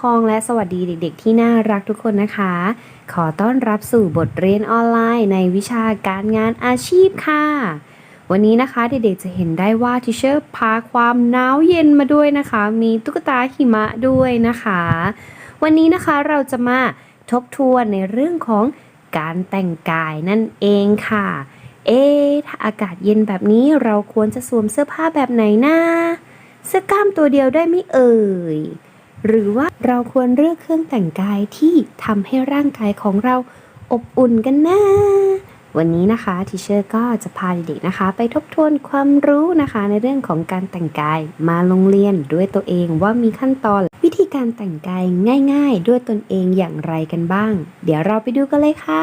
ครองและสวัสดีเด็ก ๆ ที่น่ารักทุกคนนะคะ ขอต้อนรับสู่บทเรียนออนไลน์ ในวิชาการงานอาชีพค่ะ วันนี้นะคะเด็กๆจะเห็นได้ว่าทิเชอร์พาความหนาวเย็นมาด้วยนะคะ มีตุ๊กตาหิมะด้วยนะคะ วันนี้นะคะเราจะมาทบทวนในเรื่องของการแต่งกายนั่นเองค่ะ เอ๊ะถ้าอากาศเย็นแบบนี้เราควรจะสวมเสื้อผ้าแบบไหนนะเสื้อกล้ามตัวเดียวได้ไหมเอ่ย หรือว่าเราควรเลือกเครื่องแต่งกายที่ทำให้ร่างกายของเราอบอุ่นกันนะ วันนี้นะคะทิเชอร์ก็จะพาเด็กๆนะคะ ไปทบทวนความรู้นะคะ ในเรื่องของการแต่งกายมาโรงเรียนด้วยตัวเองว่ามีขั้นตอนวิธีการแต่งกายง่ายๆ ด้วยตนเองอย่างไรกันบ้าง เดี๋ยวเราไปดูกันเลยค่ะ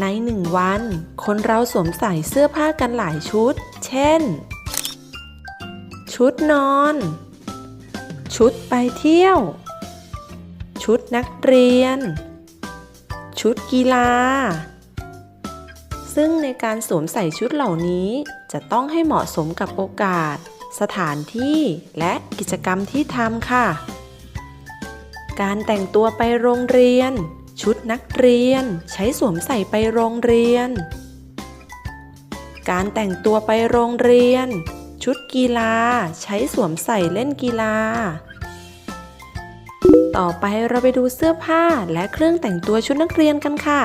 ในหนึ่งวัน คนเราสวมใส่เสื้อผ้ากันหลายชุด เช่น ชุดนอน ชุดไปเที่ยว ชุดนักเรียน ชุดกีฬา ซึ่งในการสวมใส่ชุดเหล่านี้จะต้องให้เหมาะสมกับโอกาส สถานที่และกิจกรรมที่ทำค่ะ การแต่งตัวไปโรงเรียน ชุดนักเรียนใช้สวมใส่ไปโรงเรียน การแต่งตัวไปโรงเรียนชุดกีฬาใช้สวมใส่เล่นกีฬา ต่อไปเราไปดูเสื้อผ้าและเครื่องแต่งตัวชุดนักเรียนกันค่ะ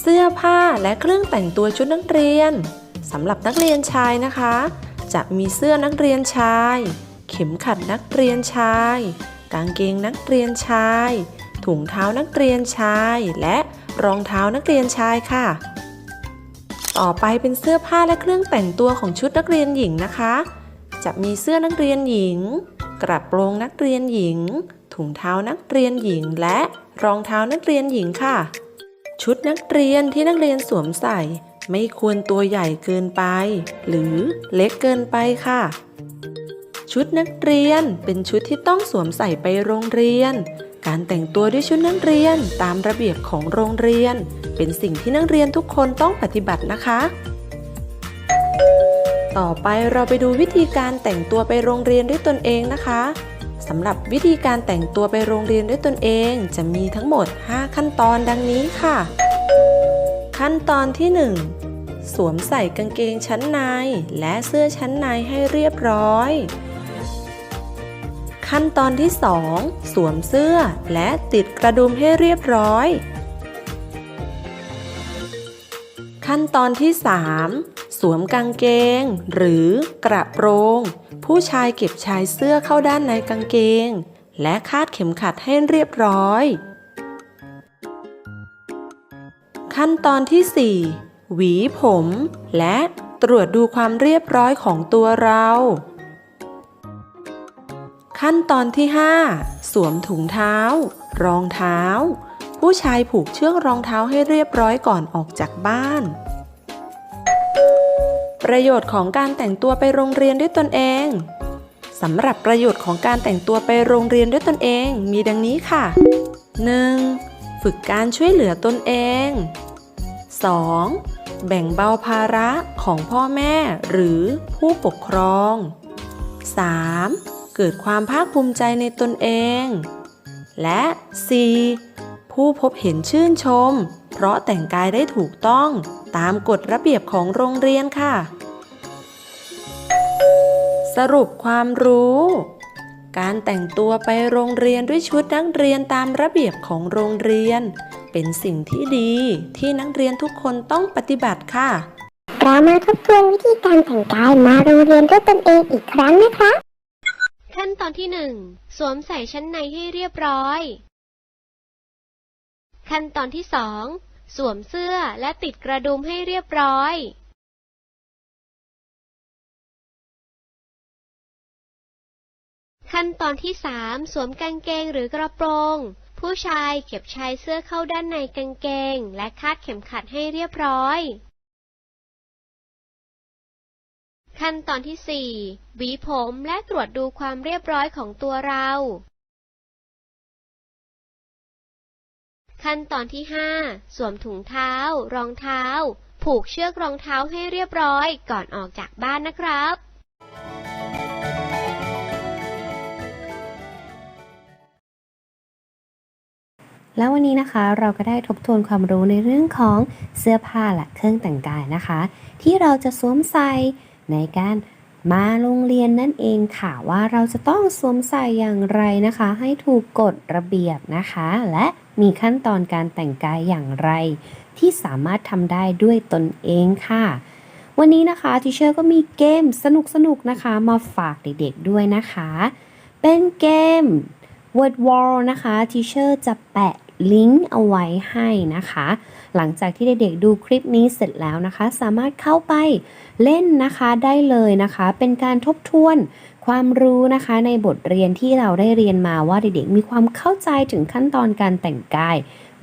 เสื้อผ้าและเครื่องแต่งตัวชุดนักเรียนสำหรับนักเรียนชายนะคะ จะมีเสื้อนักเรียนชาย เข็มขัดนักเรียนชาย กางเกงนักเรียนชาย ถุงเท้านักเรียนชาย และรองเท้านักเรียนชายค่ะ ต่อไปเป็นเสื้อผ้าและเครื่องแต่งตัวของชุดนักเรียนหญิงนะคะ จะมีเสื้อนักเรียนหญิง กระโปรงนักเรียนหญิง ถุงเท้านักเรียนหญิงและรองเท้านักเรียนหญิงค่ะ ชุดนักเรียนที่นักเรียนสวมใส่ ไม่ควรตัวใหญ่เกินไป หรือเล็กเกินไปค่ะ ชุดนักเรียนเป็นชุดที่ต้องสวมใส่ไปโรงเรียน การแต่งตัวด้วยชุดนักเรียนตามระเบียบของโรงเรียน เป็นสิ่งที่นักเรียนทุกคนต้องปฏิบัตินะคะ ต่อไปเราไปดูวิธีการแต่งตัวไปโรงเรียนด้วยตนเองนะคะ สำหรับวิธีการแต่งตัวไปโรงเรียนด้วยตนเอง จะมีทั้งหมด 5 ขั้นตอนดังนี้ค่ะ ขั้นตอนที่ 1 สวมใส่กางเกงชั้นใน และเสื้อชั้นในให้เรียบร้อย ขั้นตอนที่ 2 สวมเสื้อและติดกระดุมให้เรียบร้อย ขั้นตอนที่ 3 สวมกางเกง หรือกระโปรง ผู้ชายเก็บชายเสื้อเข้าด้านในกางเกง และคาดเข็มขัดให้เรียบร้อย ขั้นตอนที่ 4 หวีผม และตรวจดูความเรียบร้อยของตัวเรา ขั้นตอนที่ 5 สวมถุงเท้า รองเท้า ผู้ชายผูกเชือกรองเท้าให้เรียบร้อยก่อนออกจากบ้าน ประโยชน์ของการแต่งตัวไปโรงเรียนด้วยตนเองสำหรับประโยชน์ของการแต่งตัวไปโรงเรียนด้วยตนเองมีดังนี้ค่ะ 1. ฝึกการช่วยเหลือตนเอง 2. แบ่งเบาภาระของพ่อแม่หรือผู้ปกครอง 3. เกิดความภาคภูมิใจในตนเอง และ 4. ผู้พบเห็นชื่นชม เพราะแต่งกายได้ถูกต้อง ตามกฎระเบียบของโรงเรียนค่ะ สรุปความรู้ การแต่งตัวไปโรงเรียนด้วยชุดนักเรียนตามระเบียบของโรงเรียน เป็นสิ่งที่ดีที่นักเรียนทุกคนต้องปฏิบัติค่ะ เรามาทบทวนวิธีการแต่งกายมาโรงเรียนด้วยตนเองอีกครั้งนะคะขั้นตอนที่หนึ่งสวมใส่ชั้นในให้เรียบร้อย ขั้นตอนที่สอง สวมเสื้อและติดกระดุมให้เรียบร้อยขั้นตอนที่สามสวมกางเกงหรือกระโปรง ผู้ชายเก็บชายเสื้อเข้าด้านในกางเกง และคาดเข็มขัดให้เรียบร้อย ขั้นตอนที่ 4 หวีผมและตรวจดูความเรียบร้อยของตัวเรา ขั้นตอนที่ 5 สวมถุงเท้า รองเท้า ผูกเชือกรองเท้าให้เรียบร้อยก่อนออกจากบ้านนะครับ แล้ววันนี้นะคะเราก็ได้ทบทวนความรู้ในเรื่องของเสื้อผ้าและเครื่องแต่งกายนะคะ ที่เราจะสวมใส่ในการ มาโรงเรียนนั่นเองค่ะว่าเราจะต้องสวมใส่อย่างไรนะคะ ให้ถูกกฎระเบียบนะคะ และมีขั้นตอนการแต่งกายอย่างไร ที่สามารถทำได้ด้วยตนเองค่ะ วันนี้นะคะทิเชอร์ก็มีเกมสนุกๆนะคะ มาฝากเด็กๆด้วยนะคะ เป็นเกม Word Wall นะคะทิเชอร์จะแปะลิงก์เอาไว้ให้นะคะ หลังจากที่เด็กๆดูคลิปนี้เสร็จแล้วนะคะ สามารถเข้าไปเล่นนะคะได้เลยนะคะ เป็นการทบทวนความรู้นะคะในบทเรียนที่เราได้เรียนมาว่าเด็กๆมีความเข้าใจถึงขั้นตอนการแต่งกาย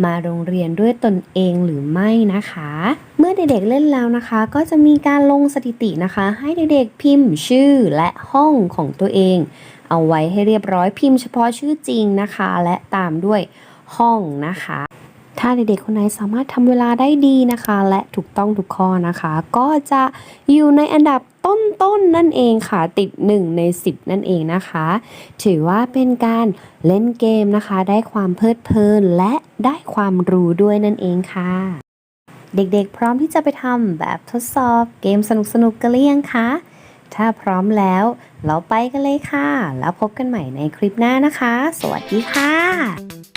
มาโรงเรียนด้วยตนเองหรือไม่นะคะ เมื่อเด็กๆเล่นแล้วนะคะ ก็จะมีการลงสถิตินะคะ ให้เด็กๆพิมพ์ชื่อและห้องของตัวเอง เอาไว้ให้เรียบร้อยพิมพ์เฉพาะชื่อจริงนะคะ และตามด้วยห้องนะคะ ถ้าเด็กๆคนไหนสามารถทำเวลาได้ดีนะคะ และถูกต้องทุกข้อนะคะ ก็จะอยู่ในอันดับต้นๆนนั่นเองค่ะ ติด 1 ใน 10 นั่นเองนะคะ ถือว่าเป็นการเล่นเกมนะคะ ได้ความเพลิดเพลินและได้ความรู้ด้วยนั่นเองค่ะ เด็กๆ พร้อมที่จะไปทำแบบทดสอบเกมสนุกๆกันหรือยังคะถ้าพร้อมแล้ว เราไปกันเลยค่ะ แล้วพบกันใหม่ในคลิปหน้านะคะ สวัสดีค่ะ